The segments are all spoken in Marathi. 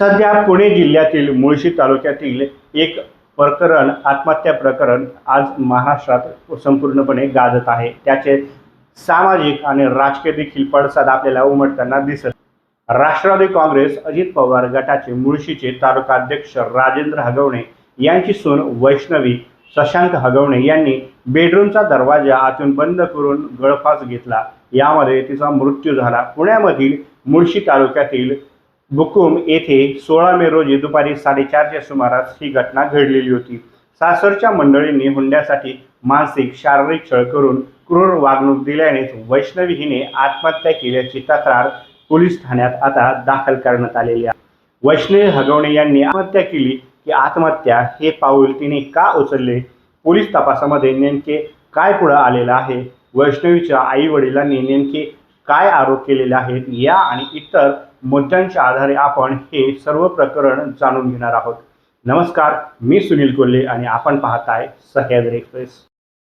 सध्या पुणे जिल्ह्यातील मुळशी तालुक्यातील एक प्रकरण आत्महत्या प्रकरण आज महाराष्ट्रात संपूर्णपणे गाजत आहे. त्याचे सामाजिक आणि राजकीय देखील पडसाद आपल्याला उमटताना दिसत. राष्ट्रवादी काँग्रेस अजित पवार गटाचे मुळशीचे तालुकाध्यक्ष राजेंद्र हगवणे यांची सून वैष्णवी शशांक हगवणे यांनी बेडरूमचा दरवाजा आतून बंद करून गळफास घेतला. यामध्ये तिचा मृत्यू झाला. पुण्यामधील मुळशी तालुक्यातील बुकुम येथे सोळा मे रोजी दुपारी साडेचारच्या सुमारास ही घटना घडलेली होती. सासरच्या मंडळींनी हुंड्यासाठी मानसिक शारीरिक छळ करून क्रूर वागणूक दिल्याने वैष्णवी हिने आत्महत्या केल्याची तक्रार पोलीस ठाण्यात आता दाखल करण्यात आलेली आहे. वैष्णवी हगवणे यांनी आत्महत्या केली की आत्महत्या हे पाऊल तिने का उचलले? पोलीस तपासामध्ये नेमके काय पुढं आलेलं आहे? वैष्णवीच्या आई वडिलांनी नेमके काय आरोप केलेले आहेत? या आणि इतर मुद्द्यांच्या आधारे आपण हे सर्व प्रकरण जाणून घेणार आहोत. नमस्कार मी सुनील कोल्हे आणि आपण पाहताय सह्याद्री एक्सप्रेस.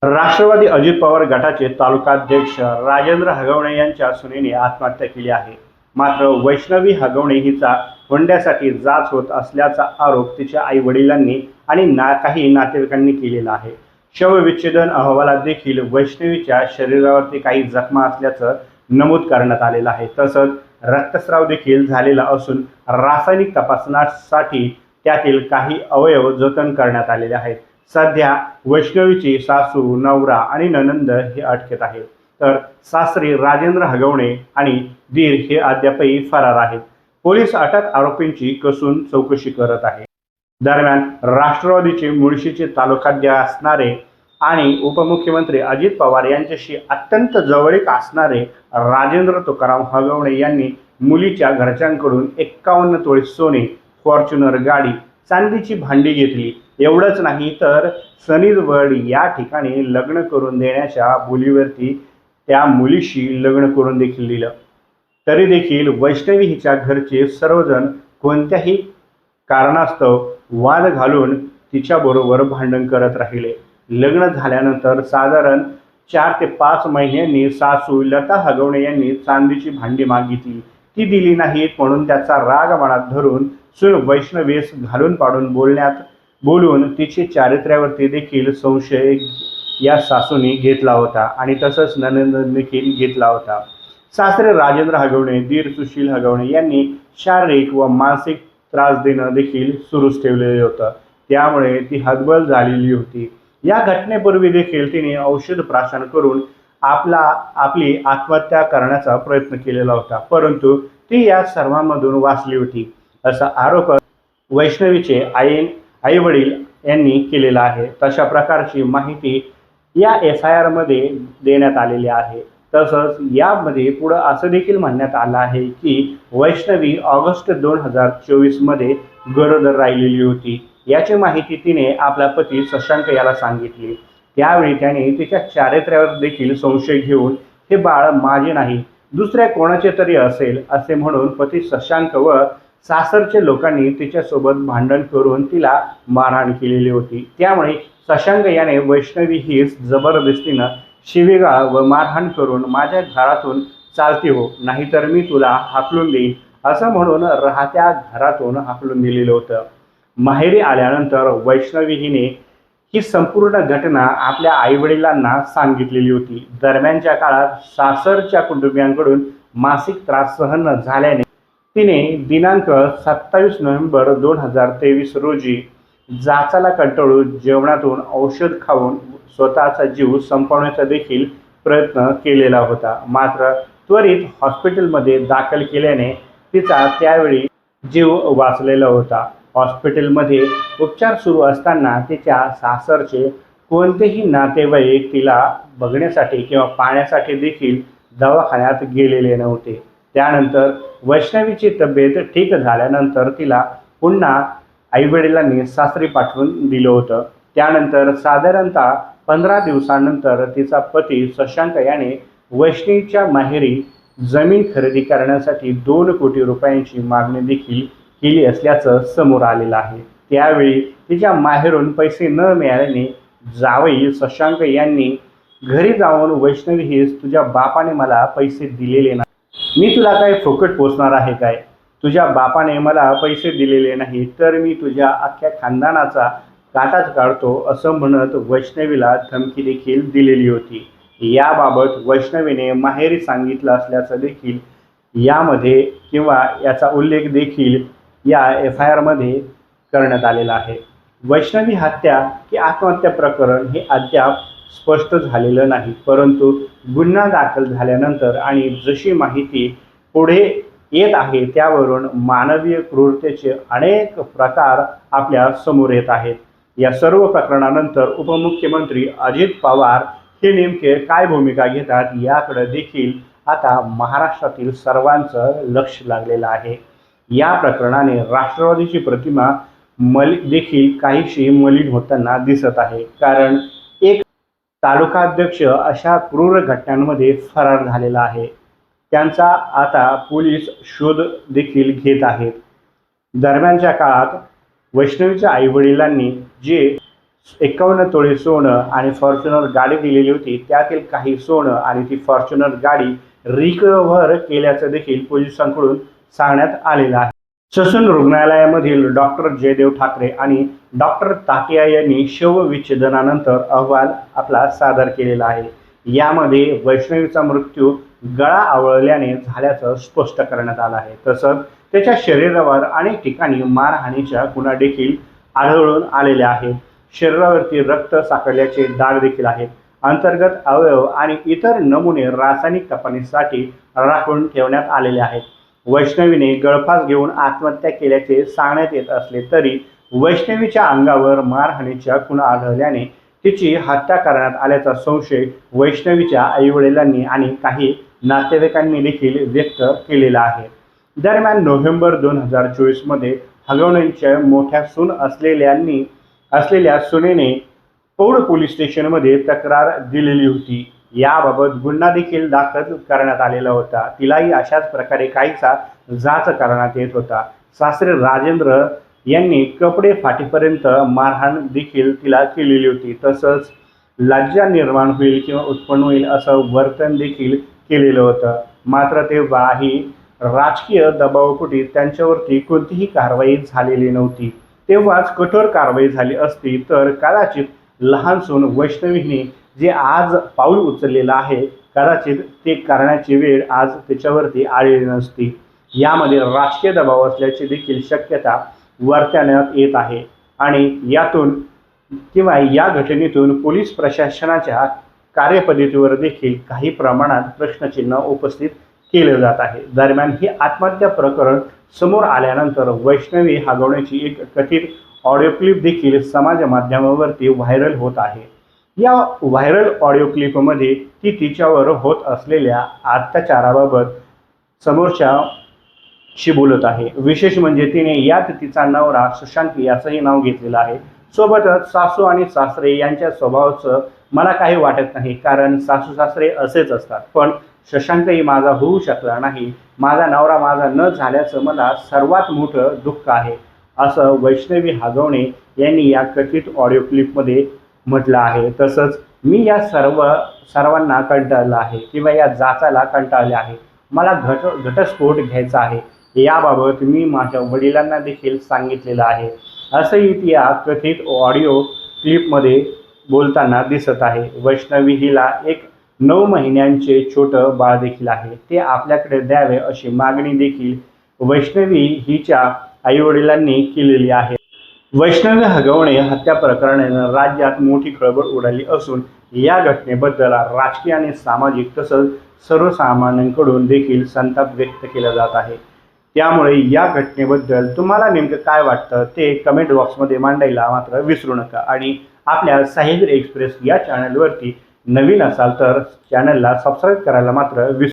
राष्ट्रवादी अजित पवार गटाचे तालुकाध्यक्ष राजेंद्र हगवणे यांच्या सुनेने आत्महत्या केली आहे. मात्र वैष्णवी हगवणे हिचा हुंड्यासाठी जाच होत असल्याचा आरोप तिच्या आई वडिलांनी आणि ना काही नातेवाईकांनी केलेला आहे. शवविच्छेदन अहवालात देखील वैष्णवीच्या शरीरावरती काही जखमा असल्याचं नमूद करण्यात आलेलं आहे. तसंच रक्तस्राव देखील झालेला असून रासायनिक तपासण्यासाठी त्यातील काही अवयव जतन करण्यात आलेले आहेत. सध्या वैष्णवीची सासू नवरा आणि ननंद हे अटकेत आहेत. तर सासरी राजेंद्र हगवणे आणि दीर हे अद्यापही फरार आहेत. पोलीस अटक आरोपींची कसून चौकशी करत आहे. दरम्यान राष्ट्रवादीचे मुळशीचे तालुकाध्यक्ष असणारे आणि उपमुख्यमंत्री अजित पवार यांच्याशी अत्यंत जवळीक असणारे राजेंद्र तुकाराम हगवणे यांनी मुलीच्या घरच्यांकडून एक्कावन्न तोळे सोने फॉर्च्युनर गाडी चांदीची भांडी घेतली. एवढंच नाही तर सनीरवड या ठिकाणी लग्न करून देण्याच्या बोलीवरती त्या मुलीशी लग्न करून देखील दिलं. तरी देखील वैष्णवी हिच्या घरचे सर्वजण कोणत्याही कारणास्तव वाद घालून तिच्याबरोबर भांडण करत राहिले. लग्न झाल्यानंतर साधारण चार ते पाच महिन्यांनी सासू लता हगवणे यांनी चांदीची भांडी मागितली. ती दिली नाहीत म्हणून त्याचा राग मनात धरून सुर वैष्णवेस घालून पाडून बोलण्यात बोलून तिचे चारित्र्यावरती देखील संशय या सासूने घेतला होता आणि तसंच ननंद देखील घेतला होता. सासरे राजेंद्र हगवणे दीर सुशील हगवणे यांनी शारीरिक व मानसिक त्रास देणं देखील सुरूच ठेवलेलं होतं. त्यामुळे ती हतबल झालेली होती. या घटनेपूर्वी देखील तिने औषध प्राशन करून आपला आपली आत्महत्या करण्याचा प्रयत्न केलेला होता. परंतु ती या सर्वांमधून वाचली होती असा आरोप वैष्णवीचे आई आई वडील यांनी केलेला आहे. तशा प्रकारची माहिती या एफ आय आरमध्ये देण्यात आलेली आहे. तसंच यामध्ये पुढं असं देखील म्हणण्यात आलं आहे की वैष्णवी ऑगस्ट दोन हजार चोवीसमध्ये गरोदर राहिलेली होती. याची माहिती तिने आपला पती शशांक याला सांगितली. त्यावेळी त्याने तिच्या चारित्र्यावर देखील संशय घेऊन हे बाळ माझे नाही दुसऱ्या कोणाचे तरी असेल असे म्हणून पती शशांक व सासरचे लोकांनी तिच्यासोबत भांडण करून तिला मारहाण केलेली होती. त्यामुळे शशांक याने वैष्णवी ही जबरदस्तीनं शिवीगाळ व मारहाण करून माझ्या घरातून चालते हो नाहीतर मी तुला हाकलून देईन असं म्हणून राहत्या घरातून हाकलून दिलेलं होतं. माहेरी आल्यानंतर वैष्णवी हिने ही संपूर्ण घटना आपल्या आईवडिलांना सांगितलेली होती. दरम्यानच्या काळात सासरच्या कुटुंबियांकडून मासिक त्रास सहन न झाल्याने तिने दिनांक सत्तावीस नोव्हेंबर दोन हजार तेवीस रोजी जाचाला कंटाळून जेवणातून औषध खाऊन स्वतःचा जीव संपवण्याचा देखील प्रयत्न केलेला होता. मात्र त्वरित हॉस्पिटलमध्ये दाखल केल्याने तिचा त्यावेळी जीव वाचलेला होता. हॉस्पिटलमध्ये उपचार सुरू असताना तिच्या सासरचे कोणतेही नातेवाईक तिला बघण्यासाठी किंवा पाहण्यासाठी देखील दवाखान्यात गेलेले नव्हते. त्यानंतर वैष्णवीची तब्येत ठीक झाल्यानंतर तिला पुन्हा आईवडिलांनी सासरी पाठवून दिलं होतं. त्यानंतर साधारणतः पंधरा दिवसानंतर तिचा पती शशांक याने वैष्णवीच्या माहेरी जमीन खरेदी करण्यासाठी दोन कोटी रुपयांची मागणी देखील केली असल्याचं समोर आलेलं आहे. त्यावेळी तिच्या माहेरून पैसे न मिळाल्याने जावई शशांक यांनी घरी जाऊन वैष्णवी ही तुझ्या बापाने मला पैसे दिलेले नाही. मी तुला काय फुकट पोचणार आहे काय? तुझ्या बापाने मला पैसे दिलेले नाही तर मी तुझ्या अख्ख्या खानदानाचा काटाच काढतो असं म्हणत वैष्णवीला धमकी देखील दिलेली होती. याबाबत वैष्णवीने माहेरी सांगितलं असल्याचं देखील यामध्ये किंवा याचा उल्लेख देखील या एफ आय आरमध्ये करण्यात आलेला आहे. वैष्णवी हत्या की आत्महत्या प्रकरण हे अद्याप स्पष्ट झालेलं नाही. परंतु गुन्हा दाखल झाल्यानंतर आणि जशी माहिती पुढे येत आहे त्यावरून मानवीय क्रूरतेचे अनेक प्रकार आपल्यासमोर येत आहेत. या सर्व प्रकरणानंतर उपमुख्यमंत्री अजित पवार हे नेमके काय भूमिका घेतात याकडे देखील आता महाराष्ट्रातील सर्वांचं लक्ष लागलेलं आहे. या प्रकरणाने राष्ट्रवादीची प्रतिमा मल देखील काहीशी मलिन होताना दिसत आहे. कारण एक तालुका अध्यक्ष अशा क्रूर घटनांमध्ये फरार झालेला आहे. त्यांचा आता पोलीस शोध देखील घेत आहेत. दरम्यानच्या काळात वैष्णवीच्या आईवडिलांनी जे एकावन्न तोळे सोनं आणि फॉर्च्युनर गाडी दिलेली होती त्यातील काही सोनं आणि ती फॉर्च्युनर गाडी रिकव्हर केल्याचं देखील पोलिसांकडून सांगण्यात आलेलं आहे. ससून रुग्णालयामधील डॉक्टर जयदेव ठाकरे आणि डॉक्टर ताकिया यांनी शवविच्छेदनानंतर अहवाल आपला सादर केलेला आहे. यामध्ये वैष्णवीचा मृत्यू गळा आवळल्याने झाल्याचं स्पष्ट करण्यात आलं आहे. तसंच त्याच्या शरीरावर अनेक ठिकाणी मारहाणीच्या गुन्हा देखील आढळून आलेल्या आहेत. शरीरावरती रक्त साकळल्याचे डाग देखील आहेत. अंतर्गत अवयव आणि इतर नमुने रासायनिक तपासणीसाठी राखून ठेवण्यात आलेले आहेत. वैष्णवीने गळफास घेऊन आत्महत्या केल्याचे सांगण्यात येत असले तरी वैष्णवीच्या अंगावर मारहाणीच्या खुणा आढळल्याने तिची हत्या करण्यात आल्याचा संशय वैष्णवीच्या आईवडिलांनी आणि काही नातेवाईकांनी देखील व्यक्त केलेला आहे. दरम्यान नोव्हेंबर दोन हजार चोवीसमध्ये हगवण्यांच्या मोठ्या सून असलेल्यांनी असलेल्या सुनेने पौड पोलीस स्टेशनमध्ये तक्रार दिलेली होती. याबाबत गुन्हा देखील दाखल करण्यात आलेला होता. तिलाही अशाच प्रकारे काहीसा जाच करण्यात येत होता. सासरे राजेंद्र यांनी कपडे फाटीपर्यंत मारहाण देखील तिला केलेली होती. तसंच लज्जा निर्माण होईल किंवा उत्पन्न होईल असं वर्तन देखील केलेलं होतं. मात्र तेव्हाही राजकीय दबावपोटी त्यांच्यावरती कोणतीही कारवाई झालेली नव्हती. तेव्हाच कठोर कारवाई झाली असती तर कदाचित लहान सून वैष्णवीने जे आज पाऊल उचललेलं आहे कदाचित ते करण्याची वेळ आज त्याच्यावरती आलेली नसती. यामध्ये राजकीय दबाव असल्याची देखील शक्यता वर्तवण्यात येत आहे. आणि यातून किंवा या घटनेतून पोलीस प्रशासनाच्या कार्यपद्धतीवर देखील काही प्रमाणात प्रश्नचिन्ह उपस्थित केलं जात आहे. दरम्यान हे आत्महत्या प्रकरण समोर आल्यानंतर वैष्णवी हगवण्याची एक कथित ऑडिओ क्लिप देखील समाज माध्यमावरती व्हायरल होत आहे. या व्हायरल ऑडिओ क्लिपमध्ये ती तिच्यावर होत असलेल्या अत्याचाराबाबत समोरच्या शी बोलत आहे. विशेष म्हणजे तिने यात तिचा नवरा सुशांत याचंही नाव घेतलेलं आहे. सोबतच सासू आणि सासरे यांच्या स्वभावाचं मला काही वाटत नाही कारण सासू सासरे असेच असतात. पण शशांकही माझा होऊ शकला नाही. माझा नवरा माझा न झाल्याचं मला सर्वात मोठं दुःख आहे असं वैष्णवी हागवणे यांनी या कथित ऑडिओ क्लिपमध्ये म्हटलं आहे. तसंच मी या सर्व सर्वांना कंटाळलं आहे किंवा या जाचाला कंटाळले आहे. मला घट घटस्फोट घ्यायचा आहे. याबाबत मी माझ्या वडिलांना देखील सांगितलेलं आहे. असंही ती या कथित ऑडिओ क्लिपमध्ये बोलताना दिसत आहे. वैष्णवी हिला एक नऊ महिन्यांचे छोटं बाळ देखील आहे. ते आपल्याकडे द्यावे अशी मागणी देखील वैष्णवी हिच्या आईवडिलांनी केलेली आहे. वैष्णवी हगवणे हत्या प्रकरणाने राज्यात मोठी खळबळ उडाली असून या घटनेबद्दल राजकीय आणि सामाजिक तसंच सर्वसामान्यांकडून देखील संताप व्यक्त केला जात आहे. त्यामुळे या घटनेबद्दल तुम्हाला नेमकं काय वाटतं ते कमेंट बॉक्समध्ये मांडायला मात्र विसरू नका. आणि आपल्या साहिल एक्सप्रेस या चॅनलवरती नवीन असाल तर चॅनलला सबस्क्राईब करायला मात्र विसरू